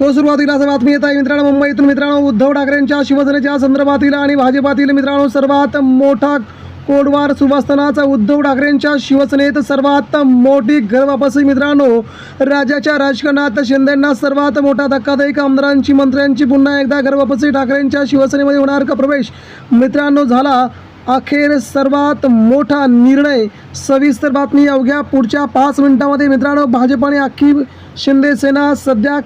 व सुरुवातीला बातमी येत आहे. मित्रांनो मुंबईतून मित्रांनो उद्धव ठाकरेंच्या शिवसेनेच्या संदर्भातील आणि भाजपातील मित्रांनो सर्वात मोठा कोडवार सुरू असतानाच उद्धव ठाकरेंच्या शिवसेनेत सर्वात मोठी घरवापसी मित्रांनो राज्याच्या राजकारणात शिंदेंना सर्वात मोठा धक्कादायक आमदारांची मंत्र्यांची पुन्हा एकदा घरवापसी ठाकरेंच्या शिवसेनेमध्ये होणार का प्रवेश? मित्रांनो झाला अखेर सर्वात मोठा निर्णय. सविस्तर बातमी अवघ्या पुढच्या पाच मिनिटामध्ये मित्रांनो भाजपाने अख्खी शिंदे सेना सध्या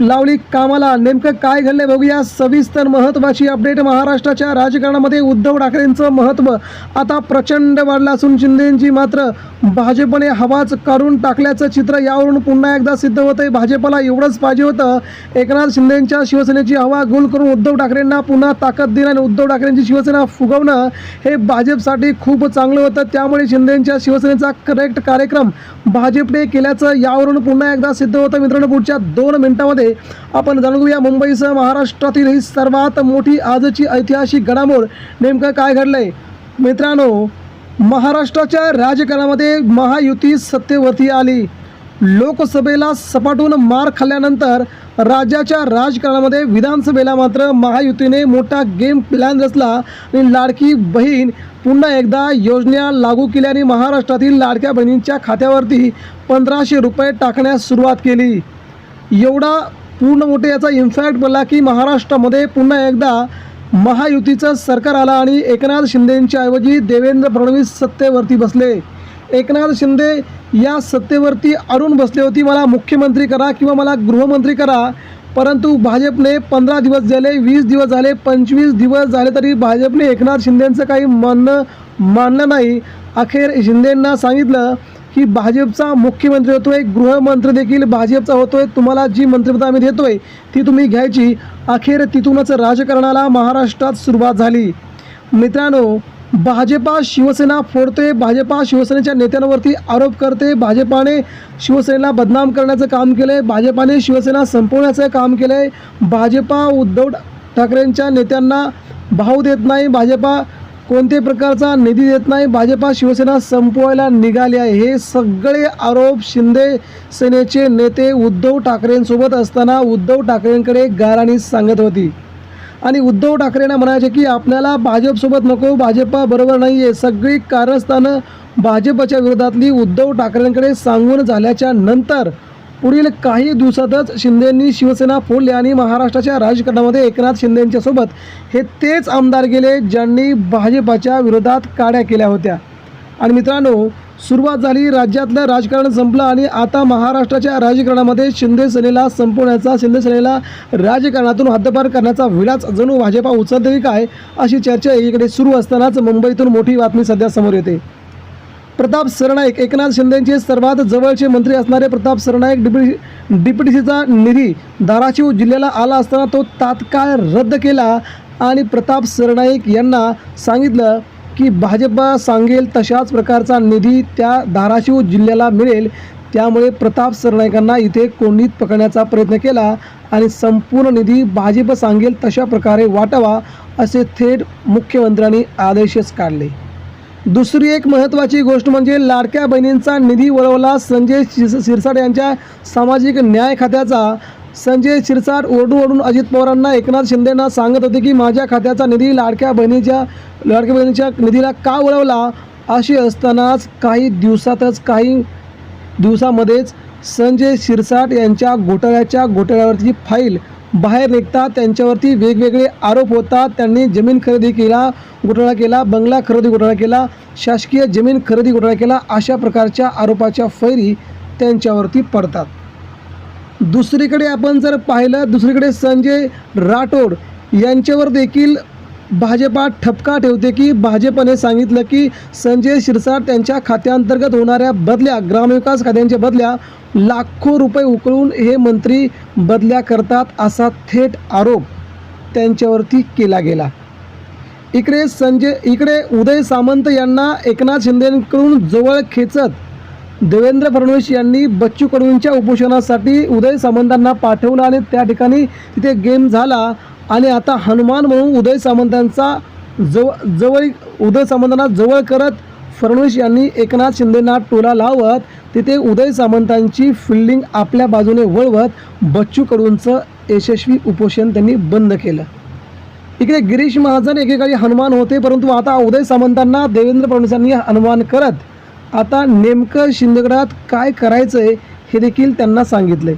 लावली कामाला. नेमकं काय घडले बघूया. सविस्तर महत्त्वाची अपडेट महाराष्ट्राच्या राजकारणामध्ये उद्धव ठाकरेंचं महत्त्व आता प्रचंड वाढलं असून शिंदेंची मात्र भाजपने हवाच काढून टाकल्याचं चित्र यावरून पुन्हा एकदा सिद्ध होतं आहे भाजपला एवढंच पाहिजे होतं. एकनाथ शिंदेंच्या शिवसेनेची हवा गोल करून उद्धव ठाकरेंना पुन्हा ताकद देणं आणि उद्धव ठाकरेंची शिवसेना फुगवणं हे भाजपसाठी खूप चांगलं होतं. त्यामुळे शिंदेंच्या शिवसेनेचा करेक्ट कार्यक्रम भाजपने केल्याचं यावरून पुन्हा एकदा सिद्ध होतं. मित्रांनो पुढच्या दोन मिनिटांमध्ये आपण जाणून घेऊया मुंबईसह महाराष्ट्रातील ही सर्वात मोठी आजची ऐतिहासिक घडामोड नेमकं काय घडलंय? मित्रांनो महाराष्ट्राच्या राजकारणामध्ये महायुती सत्तेवरती आली. लोकसभेला सपाटून मार खाल्ल्यानंतर राज्याच्या राजकारणामध्ये विधानसभेला मात्र महायुतीने मोठा गेम प्लॅन रचला आणि लाडकी बहीण पुन्हा एकदा योजना लागू केल्याने महाराष्ट्रातील लाडक्या बहिणींच्या खात्यावरती पंधराशे रुपये टाकण्यास सुरुवात केली. एवढा पूर्ण मोठे याचा इम्पॅक्ट पडला की महाराष्ट्रामध्ये पुन्हा एकदा महायुतीचं सरकार आलं आणि एकनाथ शिंदेंच्या ऐवजी देवेंद्र फडणवीस सत्तेवरती बसले. एकनाथ शिंदे या सत्तेवरती अरुण बसले होती. मला मुख्यमंत्री करा किंवा मला गृहमंत्री करा परंतु भाजपने पंधरा दिवस झाले वीस दिवस झाले पंचवीस दिवस झाले तरी भाजपने एकनाथ शिंदेंचं काही म्हणणं मानलं नाही. अखेर शिंदेंना सांगितलं की भाजपचा मुख्यमंत्री होतोय गृहमंत्री देखील भाजपचा होतोय. तुम्हाला जी मंत्रिपद आम्ही देतोय ती तुम्ही घ्यायची. अखेर तिथूनच राजकारणाला महाराष्ट्रात सुरुवात झाली. मित्रांनो भाजपा शिवसेना फोडते भाजपा शिवसेनेच्या नेत्यांवरती आरोप करते. भाजपाने शिवसेनेला बदनाम करण्याचं काम केलं आहे भाजपाने शिवसेना संपवण्याचं काम केलं आहे भाजपा उद्धव ठाकरेंच्या नेत्यांना भाव देत नाही. भाजपा कोणत्याही प्रकारचा निधी देत नाही. भाजपा शिवसेना संपवायला निघाली आहे. हे सगळे आरोप शिंदे सेनेचे नेते उद्धव ठाकरेंसोबत असताना उद्धव ठाकरेंकडे गाराणी सांगत होती. आणि उद्धव ठाकरेंना म्हणायचे की आपल्याला भाजपसोबत नको भाजपा बरोबर नाही आहे सगळी कारस्थानं भाजपच्या विरोधातली उद्धव ठाकरेंकडे सांगून झाल्याच्यानंतर पुढील काही दिवसातच शिंदेंनी शिवसेना फोडली आणि महाराष्ट्राच्या राजकारणामध्ये एकनाथ शिंदेंच्या सोबत हे तेच आमदार गेले ज्यांनी भाजपाच्या विरोधात काड्या केल्या होत्या. आणि मित्रांनो सुरुवात झाली राज्यातलं राजकारण संपलं आणि आता महाराष्ट्राच्या राजकारणामध्ये शिंदे सेनेला संपवण्याचा शिंदे सेनेला राजकारणातून हद्दपार करण्याचा विडाच जणू भाजपा उचलते काय अशी चर्चा एकीकडे सुरू असतानाच मुंबईतून मोठी बातमी सध्या समोर येते. प्रताप सरनाईक एकनाथ शिंदेचे सर्वात जवळचे मंत्री असणारे प्रताप सरनाईक डिप्युटी डिप्युटीसीचा निधी धाराशिव जिल्ह्याला आला असताना तो तात्काळ रद्द केला आणि प्रताप सरनाईक यांना सांगितलं की भाजपा सांगेल तशाच प्रकारचा निधी त्या धाराशिव जिल्ह्याला मिळेल. त्यामुळे प्रताप सरनाईकांना इथे कोंडीत पकडण्याचा प्रयत्न केला आणि संपूर्ण निधी भाजप सांगेल तशा प्रकारे वाटावा असे थेट मुख्यमंत्र्यांनी आदेशच काढले. दुसरी एक महत्त्वाची गोष्ट म्हणजे लाडक्या बहिणींचा निधी वळवला संजय शिरसाट यांच्या सामाजिक न्याय खात्याचा. संजय शिरसाट ओरडून ओरडून अजित पवारांना एकनाथ शिंदेंना सांगत होते की माझ्या खात्याचा निधी लाडक्या बहिणीच्या लाडक्या बहिणीच्या निधीला का वळवला? अशी असतानाच काही दिवसातच काही दिवसामध्येच संजय शिरसाट यांच्या घोटाळ्याच्या घोटाळ्यावरची फाईल बाहेर निघतात त्यांच्यावरती वेगवेगळे आरोप होतात. त्यांनी जमीन खरेदी केला घोटाळा केला बंगला खरेदी घोटाळा केला शासकीय जमीन खरेदी घोटाळा केला अशा प्रकारच्या आरोपाच्या फैरी त्यांच्यावरती पडतात. दुसरीकडे आपण जर पाहिलं दुसरीकडे संजय राठोड यांच्यावर देखील भाजपा ठपका ठेवते की भाजपने सांगितलं की संजय शिरसाट त्यांच्या खात्यांतर्गत होणाऱ्या बदल्या ग्रामविकास खात्यांच्या बदल्या लाखो रुपये उकळून हे मंत्री बदल्या करतात असा थेट आरोप त्यांच्यावरती केला गेला. इकडे संजय इकडे उदय सामंत यांना एकनाथ शिंदेकडून जवळ खेचत देवेंद्र फडणवीस यांनी बच्चू कडूंच्या उपोषणासाठी उदय सामंतांना पाठवलं आणि त्या ठिकाणी तिथे गेम झाला. आणि आता हनुमान म्हणून उदय सामंतांचा जवळ जवळ उदय सामंतांना जवळ करत फडणवीस यांनी एकनाथ शिंदेना टोला लावत तिथे उदय सामंतांची फिल्डिंग आपल्या बाजूने वळवत बच्चू कडूंचं यशस्वी उपोषण त्यांनी बंद केलं. इकडे गिरीश महाजन एकेकाळी हनुमान होते परंतु आता उदय सामंतांना देवेंद्र फडणवीसांनी हनुमान करत आता नेमकं शिंदेगडात काय करायचं आहे हे देखील त्यांना सांगितले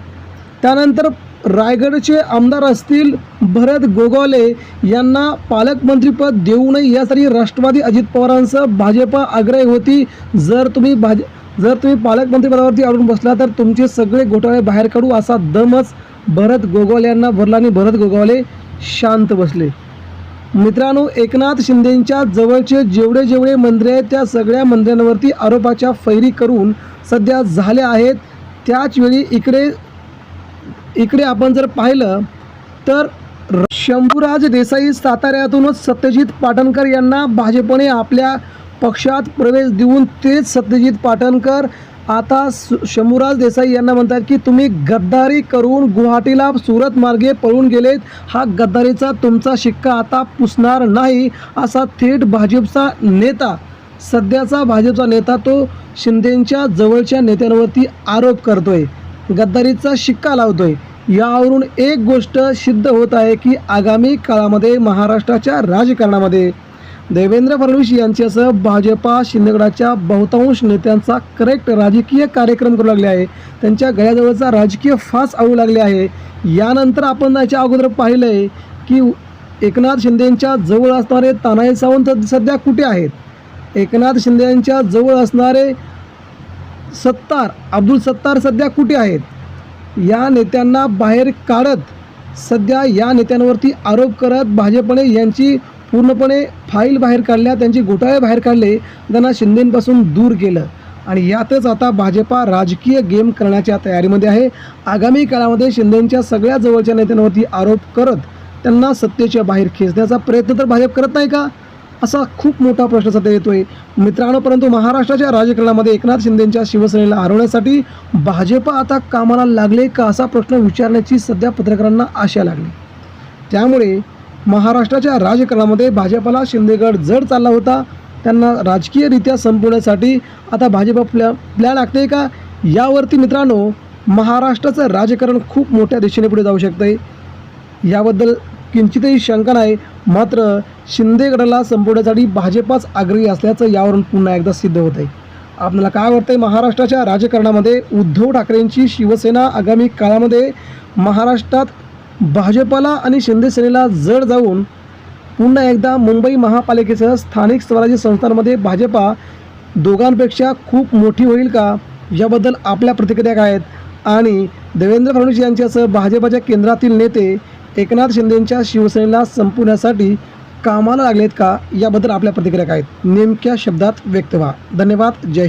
त्यानंतर रायगडचे आमदार असतील भरत गोगावले यांना पालकमंत्रीपद देऊ नये यासाठी राष्ट्रवादी अजित पवारांसह भाजपा आग्रही होती. जर तुम्ही भाज जर तुम्ही पालकमंत्रीपदावरती अडून बसला तर तुमचे सगळे घोटाळे बाहेर काढू असा दमच भरत गोगावले यांना भरला आणि भरत गोगावले शांत बसले. मित्रांनो एकनाथ शिंदेंच्या जवळचे जेवढे जेवढे मंदिरे आहेत त्या सगळ्या मंदिरांवरती आरोपाच्या फैरी करून सध्या झाल्या आहेत. त्याच वेळी इकडे इकडे आपण जर पाहिलं तर शंभूराज देसाई साताऱ्यातूनच सत्यजित पाटणकर यांना भाजपने आपल्या पक्षात प्रवेश देऊन तेच सत्यजित पाटणकर. आता शंभूराज देसाई यांना म्हणतात की तुम्ही गद्दारी करून गुवाहाटीला सुरत मार्गे पळून गेलेत. हा गद्दारीचा तुमचा शिक्का आता पुसणार नाही असा थेट भाजपचा नेता सध्याचा भाजपचा नेता तो शिंदेंच्या जवळच्या नेत्यांवरती आरोप करतोय. गद्दारीचा शिक्का लावतोय. यावरून एक गोष्ट सिद्ध होत आहे की आगामी काळामध्ये महाराष्ट्राच्या राजकारणामध्ये देवेंद्र फडणवीस यांच्यासह भाजपा शिंदेगडाच्या बहुतांश नेत्यांचा करेक्ट राजकीय कार्यक्रम करू लागले आहे. त्यांच्या गळ्याजवळचा राजकीय फास आवू लागले आहे. यानंतर आपण याच्या अगोदर पाहिलं आहे की एकनाथ शिंदेंच्या जवळ असणारे तानाजी सावंत सध्या कुठे आहेत? एकनाथ शिंदे यांच्या जवळ असणारे सत्तार अब्दुल सत्तार सध्या कुठे आहेत? या नेत्यांना बाहेर काढत सध्या या नेत्यांवरती आरोप करत भाजपने यांची पूर्णपणे फाईल बाहेर काढल्या त्यांचे घोटाळे बाहेर काढले त्यांना शिंदेंपासून दूर केलं. आणि यातच आता भाजपा राजकीय गेम करण्याच्या तयारीमध्ये आहे. आगामी काळामध्ये शिंदेंच्या सगळ्या जवळच्या नेत्यांवरती आरोप करत त्यांना सत्तेच्या बाहेर खेचण्याचा प्रयत्न तर भाजप करत नाही का? असा खूप मोठा प्रश्न सध्या येतोय. मित्रांनो परंतु महाराष्ट्राच्या राजकारणामध्ये एकनाथ शिंदेंच्या शिवसेनेला हरवण्यासाठी भाजप आता कामाला लागले का असा प्रश्न विचारण्याची सध्या पत्रकारांना आशा लागली. त्यामुळे महाराष्ट्राच्या राजकारणामध्ये भाजपला शिंदेगड जड चालला होता. त्यांना राजकीयरित्या संपवण्यासाठी आता भाजप प्लॅ प्लॅन आखते का? यावरती मित्रांनो महाराष्ट्राचं राजकारण खूप मोठ्या दिशेने पुढे जाऊ शकतं आहे याबद्दल किंचितही शंका नाही. मात्र शिंदेगडाला संपवण्यासाठी भाजपाच आग्रही असल्याचं यावरून पुन्हा एकदा सिद्ध होत आहे. आपल्याला काय वाटतंय महाराष्ट्राच्या राजकारणामध्ये उद्धव ठाकरेंची शिवसेना आगामी काळामध्ये महाराष्ट्रात भाजपाला आणि शिंदेसेनेला जड जाऊन पुन्हा एकदा मुंबई महापालिकेसह स्थानिक स्वराज्य संस्थांमध्ये भाजपा दोघांपेक्षा खूप मोठी होईल का? याबद्दल आपल्या प्रतिक्रिया काय आहेत? आणि देवेंद्र फडणवीस यांच्यासह भाजपाच्या केंद्रातील नेते एकनाथ शिंदेंच्या शिवसेनेला संपवण्यासाठी कामाला लागलेत का? याबद्दल आपल्या प्रतिक्रिया काय आहेत? नेमक्या शब्दात व्यक्त व्हा. धन्यवाद. जय